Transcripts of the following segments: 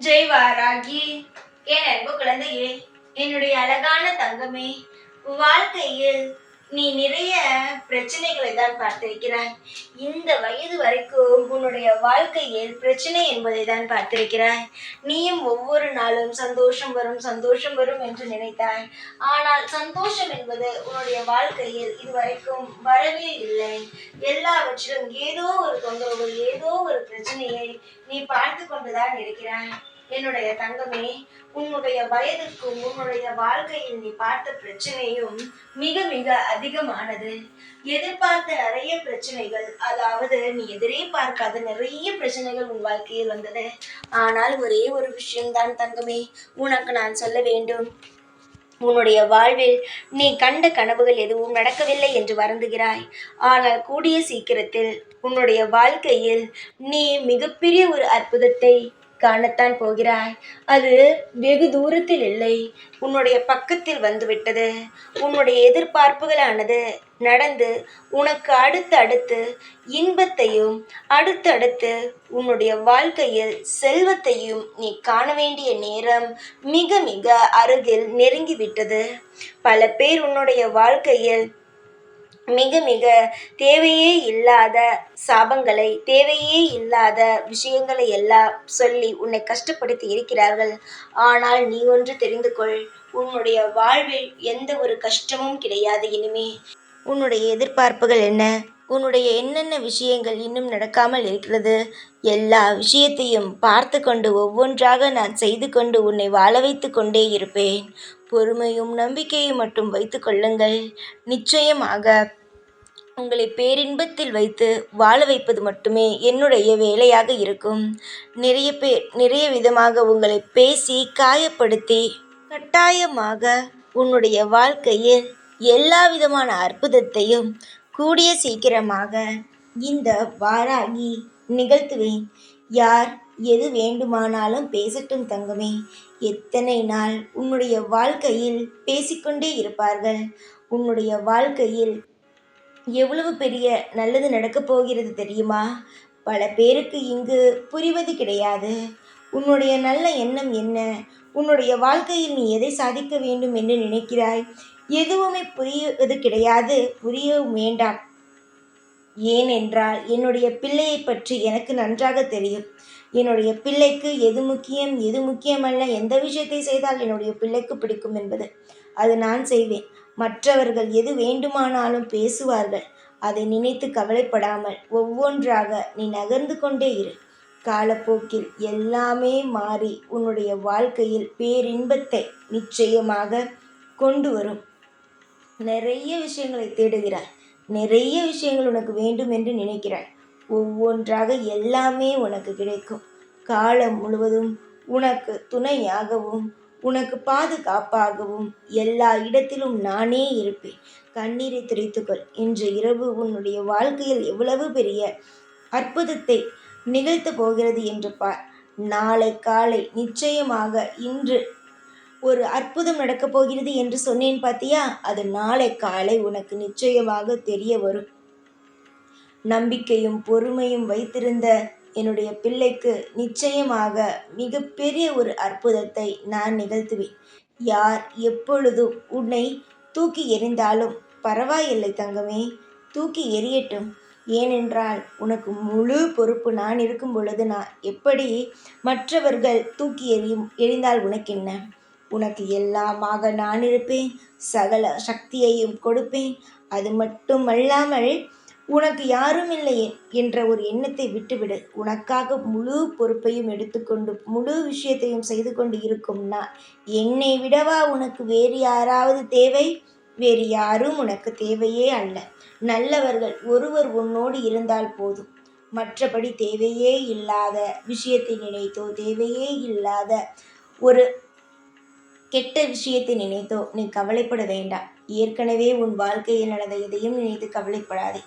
ஜெய் வாராகி. என் அன்பு குழந்தையே என்னுடைய அழகான தங்கமே வாழ்க்கையில் நீ நிறைய பிரச்சனைகளை தான் பார்த்திருக்கிறாய். இந்த வயது வரைக்கும் உன்னுடைய வாழ்க்கையில் பிரச்சனை என்பதை தான் பார்த்திருக்கிறாய். நீயும் ஒவ்வொரு நாளும் சந்தோஷம் வரும் சந்தோஷம் வரும் என்று நினைத்தாய். ஆனால் சந்தோஷம் என்பது உன்னுடைய வாழ்க்கையில் இதுவரைக்கும் வரவே இல்லை. எல்லாவற்றிலும் ஏதோ ஒரு தொந்தரவு ஏதோ ஒரு பிரச்சனையை நீ பார்த்து கொண்டுதான் இருக்கிறாய். என்னுடைய தங்கமே உன்னுடைய வயதுக்கும் உன்னுடைய வாழ்க்கையில் நீ பார்த்த பிரச்சனையும் மிக மிக அதிகமானது. எதிர்பார்த்த நிறைய பிரச்சனைகள் அதாவது நீ எதிரே பார்க்காத நிறைய பிரச்சனைகள் உன் வாழ்க்கையில் வந்தது. ஆனால் ஒரே ஒரு விஷயம்தான் தங்கமே உனக்கு நான் சொல்ல வேண்டும். உன்னுடைய வாழ்வில் நீ கண்ட கனவுகள் எதுவும் நடக்கவில்லை என்று வருந்துகிறாய். ஆனால் கூடிய சீக்கிரத்தில் உன்னுடைய வாழ்க்கையில் நீ மிகப்பெரிய ஒரு அற்புதத்தை காணத்தான் போகிறாய். அது வெகு தூரத்தில் இல்லை. உன்னுடைய பக்கத்தில் வந்துவிட்டது. உன்னுடைய எதிர்பார்ப்புகளானது நடந்து உனக்கு அடுத்து அடுத்து இன்பத்தையும் அடுத்தடுத்து உன்னுடைய வாழ்க்கையில் செல்வத்தையும் நீ காண வேண்டிய நேரம் மிக மிக அருகில் நெருங்கிவிட்டது. பல பேர் உன்னுடைய வாழ்க்கையில் மிக மிக தேவையே இல்லாத சாபங்களை தேவையே இல்லாத விஷயங்களை எல்லாம் சொல்லி உன்னை கஷ்டப்படுத்தி இருக்கிறார்கள். ஆனால் நீ ஒன்று தெரிந்து கொள் உன்னுடைய வாழ்வில் எந்த ஒரு கஷ்டமும் கிடையாது இனிமே. உன்னுடைய எதிர்பார்ப்புகள் என்ன? உன்னுடைய என்னென்ன விஷயங்கள் இன்னும் நடக்காமல் இருக்கிறது? எல்லா விஷயத்தையும் பார்த்து கொண்டு ஒவ்வொன்றாக நான் செய்து கொண்டு உன்னை வாழ வைத்து கொண்டே இருப்பேன். பொறுமையும் நம்பிக்கையும் மட்டும் வைத்து கொள்ளுங்கள். நிச்சயமாக உங்களை பேரின்பத்தில் வைத்து வாழ வைப்பது மட்டுமே என்னுடைய வேலையாக இருக்கும். நிறைய பேர் நிறைய விதமாக உங்களை பேசி காயப்படுத்தி கட்டாயமாக உன்னுடைய வாழ்க்கையில் எல்லா விதமான அற்புதத்தையும் கூடிய சீக்கிரமாக இந்த வாராகி நிகழ்த்துவேன். யார் எது வேண்டுமானாலும் பேசட்டும் தங்கமே. எத்தனை நாள் உன்னுடைய வாழ்க்கையில் பேசிக்கொண்டே இருப்பார்கள். உன்னுடைய வாழ்க்கையில் எவ்வளவு பெரிய நல்லது நடக்கப் போகிறது தெரியுமா? பல பேருக்கு இங்கு புரிவது கிடையாது. உன்னுடைய நல்ல எண்ணம் என்ன? உன்னுடைய வாழ்க்கையில் நீ எதை சாதிக்க வேண்டும் என்று நினைக்கிறாய்? எதுவுமே புரிவது கிடையாது. புரியவும் வேண்டாம். ஏனென்றால் என்னுடைய பிள்ளையை பற்றி எனக்கு நன்றாக தெரியும். என்னுடைய பிள்ளைக்கு எது முக்கியம் எது முக்கியமல்ல எந்த விஷயத்தை செய்தால் என்னுடைய பிள்ளைக்கு பிடிக்கும் என்பது. அது நான் செய்வேன். மற்றவர்கள் எது வேண்டுமானாலும் பேசுவார்கள். அதை நினைத்து கவலைப்படாமல் ஒவ்வொன்றாக நீ நகர்ந்து கொண்டே இரு. காலப்போக்கில் எல்லாமே மாறி உன்னுடைய வாழ்க்கையில் பேரின்பத்தை நிச்சயமாக கொண்டு வரும். நிறைய விஷயங்களை தேடுகிறாய் நிறைய விஷயங்கள் உனக்கு வேண்டும் என்று நினைக்கிறாய் ஒவ்வொன்றாக எல்லாமே உனக்கு கிடைக்கும். காலம் முழுவதும் உனக்கு துணையாகவும் உனக்கு பாதுகாப்பாகவும் எல்லா இடத்திலும் நானே இருப்பேன். கண்ணீரை துடைத்துக்கொள் இன்று இரவு உன்னுடைய வாழ்க்கையில் எவ்வளவு பெரிய அற்புதத்தை நிகழ்த்தப் போகிறது என்று பார். நாளை காலை நிச்சயமாக இன்று ஒரு அற்புதம் நடக்கப் போகிறது என்று சொன்னேன் பார்த்தியா அது நாளை காலை உனக்கு நிச்சயமாக தெரிய வரும். நம்பிக்கையும் பொறுமையும் வைத்திருந்த என்னுடைய பிள்ளைக்கு நிச்சயமாக மிகப்பெரிய ஒரு அற்புதத்தை நான் நிகழ்த்துவேன். யார் எப்பொழுதும் உன்னை தூக்கி எறிந்தாலும் பரவாயில்லை தங்கமே தூக்கி எறியட்டும். ஏனென்றால் உனக்கு முழு பொறுப்பு நான் இருக்கும் பொழுது நான் எப்படி மற்றவர்கள் தூக்கி எறியும் எறிந்தால் உனக்கு என்ன உனக்கு எல்லாமாக நான் இருப்பேன் சகல சக்தியையும் கொடுப்பேன். அது மட்டுமல்லாமல் உனக்கு யாரும் இல்லையே என்ற ஒரு எண்ணத்தை விட்டுவிடு. உனக்காக முழு பொறுப்பையும் எடுத்துக்கொண்டு முழு விஷயத்தையும் செய்து கொண்டு இருக்கும் நான். என்னை விடவா உனக்கு வேறு யாராவது தேவை? வேறு யாரும் உனக்கு தேவையே அல்ல. நல்லவர்கள் ஒருவர் உன்னோடு இருந்தால் போதும். மற்றபடி தேவையே இல்லாத விஷயத்தை நினைத்தோ தேவையே இல்லாத ஒரு கெட்ட விஷயத்தை நினைத்தோ நீ கவலைப்பட வேண்டாம். ஏற்கனவே உன் வாழ்க்கையில் நடந்த எதையும் நினைத்து கவலைப்படாதே.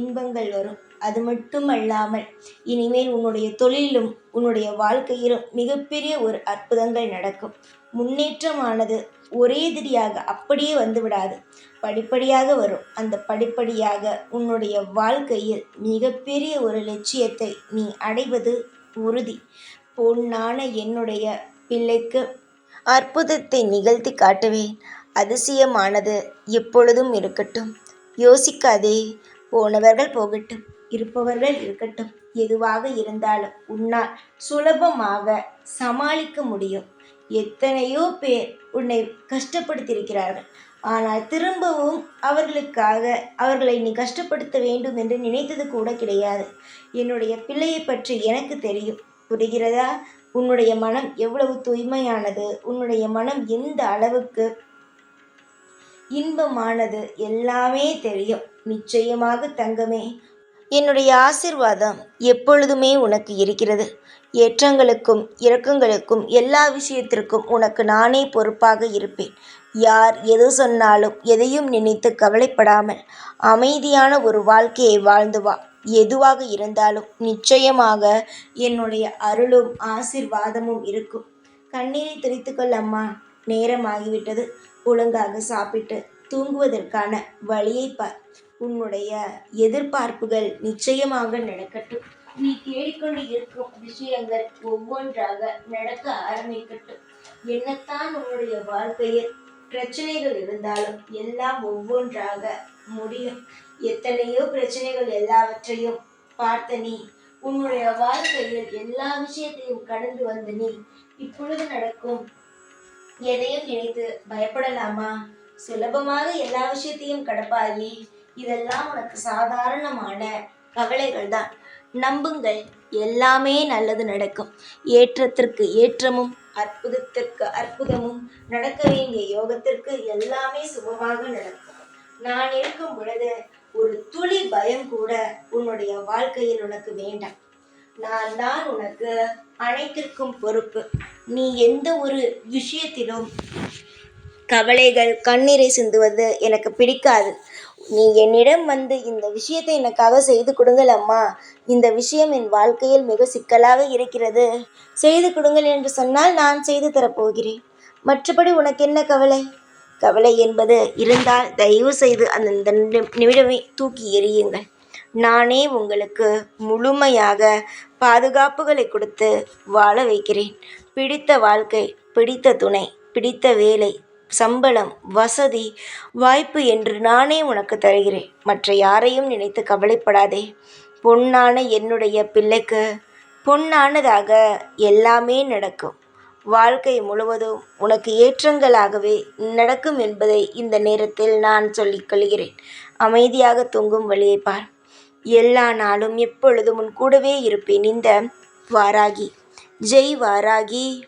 இன்பங்கள் வரும். அது மட்டுமல்லாமல் இனிமேல் உன்னுடைய தொழிலும் உன்னுடைய வாழ்க்கையிலும் மிகப்பெரிய ஒரு அற்புதங்கள் நடக்கும். முன்னேற்றமானது ஒரே திரியாக அப்படியே வந்து விடாது படிப்படியாக வரும். அந்த படிப்படியாக உன்னுடைய வாழ்க்கையில் மிகப்பெரிய ஒரு லட்சியத்தை நீ அடைவது உறுதி. பொன்னான என்னுடைய பிள்ளைக்கு அற்புதத்தை நிகழ்த்தி காட்டுவேன். அதிசயமானது எப்பொழுதும் இருக்கட்டும். யோசிக்காதே. போனவர்கள் போகட்டும் இருப்பவர்கள் இருக்கட்டும். எதுவாக இருந்தாலும் உன்னால் சுலபமாக சமாளிக்க முடியும். எத்தனையோ பேர் உன்னை கஷ்டப்படுத்தியிருக்கிறார்கள். ஆனால் திரும்பவும் அவர்களுக்காக அவர்களை நீ கஷ்டப்படுத்த வேண்டும் என்று நினைத்தது கூட கிடையாது. என்னுடைய பிள்ளையை பற்றி எனக்கு தெரியும். புரிகிறதா? உன்னுடைய மனம் எவ்வளவு தூய்மையானது? உன்னுடைய மனம் எந்த அளவுக்கு இன்பமானது எல்லாமே தெரியும். நிச்சயமாக தங்கமே என்னுடைய ஆசிர்வாதம் எப்பொழுதுமே உனக்கு இருக்கிறது. ஏற்றங்களுக்கும் இறக்கங்களுக்கும் எல்லா விஷயத்திற்கும் உனக்கு நானே பொறுப்பாக இருப்பேன். யார் எது சொன்னாலும் எதையும் நினைத்து கவலைப்படாமல் அமைதியான ஒரு வாழ்க்கையை வாழ்ந்து வா. எதுவாக இருந்தாலும் நிச்சயமாக என்னுடைய அருளும் ஆசிர்வாதமும் இருக்கும். கண்ணீரை துடைத்துக்கொள் அம்மா. நேரமாகிவிட்டது. ஒழுங்காக சாப்பிட்டு தூங்குவதற்கான வழியை பார் உன்னுடைய எதிர்பார்ப்புகள் நிச்சயமாக நடக்கட்டும். நீ தேடிக்கொண்டு இருக்கும் விஷயங்கள் ஒவ்வொன்றாக நடக்க ஆரம்பிக்கட்டும். என்னத்தான் உன்னுடைய வாழ்க்கையில் பிரச்சனைகள் இருந்தாலும் எல்லாம் ஒவ்வொன்றாக முடியும். எத்தனையோ பிரச்சனைகள் எல்லாவற்றையும் பார்த்த நீ உன்னுடைய வாழ்க்கையில் எல்லா விஷயத்தையும் கடந்து வந்த நீ இப்பொழுது நடக்கும் எதையும் நினைத்து பயப்படலாமா? சுலபமாக எல்லா விஷயத்தையும் கடப்பாயி இதெல்லாம் உனக்கு சாதாரணமான கவலைகள் தான். நம்புங்கள் எல்லாமே நல்லது நடக்கும். ஏற்றத்திற்கு ஏற்றமும் அற்புதத்திற்கு அற்புதமும் நடக்க வேண்டிய யோகத்திற்கு எல்லாமே சுபமாக நடக்கும். நான் இருக்கும் பொழுது ஒரு துளி பயம் கூட உன்னுடைய வாழ்க்கையில் உனக்கு வேண்டாம். நான் தான் உனக்கு அனைத்திற்கும் பொறுப்பு. நீ எந்த ஒரு விஷயத்திலும் கவலைகள் கண்ணீரை சிந்துவது எனக்கு பிடிக்காது. நீ என்னிடம் வந்து இந்த விஷயத்தை எனக்காக செய்து கொடுங்கள் அம்மா. இந்த விஷயம் என் வாழ்க்கையில் மிக சிக்கலாக இருக்கிறது. செய்து கொடுங்கள் என்று சொன்னால் நான் செய்து தரப்போகிறேன். மற்றபடி உனக்கு என்ன கவலை? கவலை என்பது இருந்தால் தயவு செய்து அந்த நிமிடமே தூக்கி எறியுங்கள். நானே உங்களுக்கு முழுமையாக பாதுகாப்புகளை கொடுத்து வாழ வைக்கிறேன். பிடித்த வாழ்க்கை பிடித்த துணை பிடித்த வேலை சம்பளம் வசதி வாய்ப்பு என்று நானே உனக்கு தருகிறேன். மற்ற யாரையும் நினைத்து கவலைப்படாதே. பொன்னான என்னுடைய பிள்ளைக்கு பொன்னானதாக எல்லாமே நடக்கும். வாழ்க்கை முழுவதும் உனக்கு ஏற்றங்களாகவே நடக்கும் என்பதை இந்த நேரத்தில் நான் சொல்லிக் கொள்கிறேன். அமைதியாக தூங்கும் வழியை பார். எல்லா நாளும் எப்பொழுதும் உன் கூடவே இருப்பேன். இந்த வாராகி. ஜெய் வாராகி.